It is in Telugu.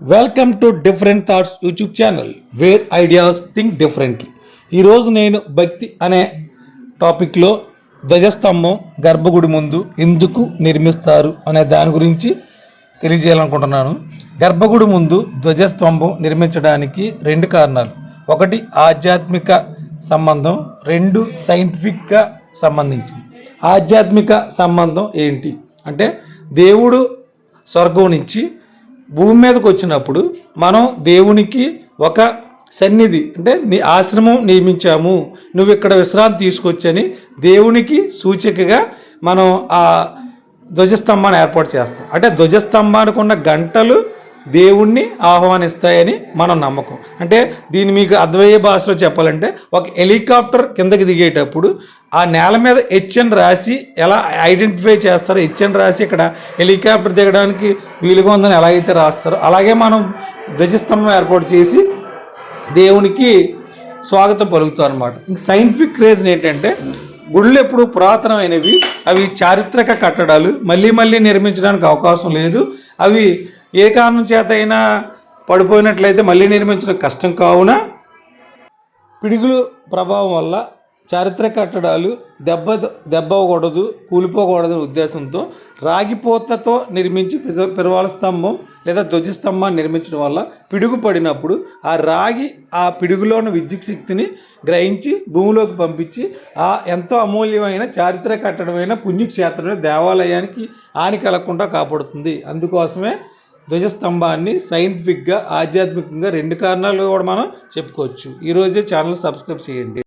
Welcome to different thoughts YouTube channel where ideas think differently ఈరోజు నేను భక్తి అనే టాపిక్లో ధ్వజస్తంభం గర్భగుడి ముందు ఎందుకు నిర్మిస్తారు అనే దాని గురించి తెలియజేయాలనుకుంటున్నాను. గర్భగుడి ముందు ధ్వజస్తంభం నిర్మించడానికి రెండు కారణాలు. ఒకటి ఆధ్యాత్మిక సంబంధం. రెండు సైంటిఫిక్గా సంబంధించింది. ఆధ్యాత్మిక సంబంధం ఏంటి? అంటే దేవుడు స్వర్గం నుంచి భూమి మీదకి వచ్చినప్పుడు మనం దేవునికి ఒక సన్నిధి అంటే నీ ఆశ్రమం నియమించాము నువ్వు ఇక్కడ విశ్రాంతి తీసుకొచ్చని దేవునికి సూచికగా మనం ఆ ధ్వజస్తంభాన్ని ఏర్పాటు చేస్తాం. అంటే ధ్వజస్తంభానికి ఉన్న గంటలు దేవుణ్ణి ఆహ్వానిస్తాయని మనం నమ్మకం. అంటే దీన్ని మీకు అద్వయ భాషలో చెప్పాలంటే ఒక హెలికాప్టర్ కిందకి దిగేటప్పుడు ఆ నేల మీద హెచ్ఎన్ రాసి ఎలా ఐడెంటిఫై చేస్తారో హెచ్ఎన్ రాసి ఇక్కడ హెలికాప్టర్ దిగడానికి వీలుగా ఉందని ఎలా అయితే రాస్తారో అలాగే మనం ధ్వజస్తంభం ఏర్పాటు చేసి దేవునికి స్వాగతం పలుకుతాం అనమాట ఇంక సైంటిఫిక్ రీజన్ ఏంటంటే గుళ్ళు ఎప్పుడు పురాతనమైనవి అవి చారిత్రక కట్టడాలు మళ్ళీ మళ్ళీ నిర్మించడానికి అవకాశం లేదు అవి ఏ కారణం చేత అయినా పడిపోయినట్లయితే మళ్ళీ నిర్మించడం కష్టం కావున పిడుగులు ప్రభావం వల్ల చారిత్రక కట్టడాలు దెబ్బ దెబ్బకూడదు కూలిపోకూడదు అనే ఉద్దేశంతో రాగిపోతతో నిర్మించి పిజ- పిరవాల స్తంభం లేదా ధ్వజస్తంభాన్ని నిర్మించడం వల్ల పిడుగు పడినప్పుడు ఆ రాగి ఆ పిడుగులోని విద్యుత్ శక్తిని గ్రహించి భూమిలోకి పంపించి ఆ ఎంతో అమూల్యమైన చారిత్రక కట్టడమైన పుణ్యక్షేత్రమైన దేవాలయానికి హాని కలగకుండా కాపాడుతుంది. అందుకోసమే ధ్వజస్తంభాన్ని సైంటిఫిక్గా ఆధ్యాత్మికంగా రెండు కారణాలు కూడా మనం చెప్పుకోవచ్చు. ఈరోజే ఛానల్ సబ్స్క్రైబ్ చేయండి.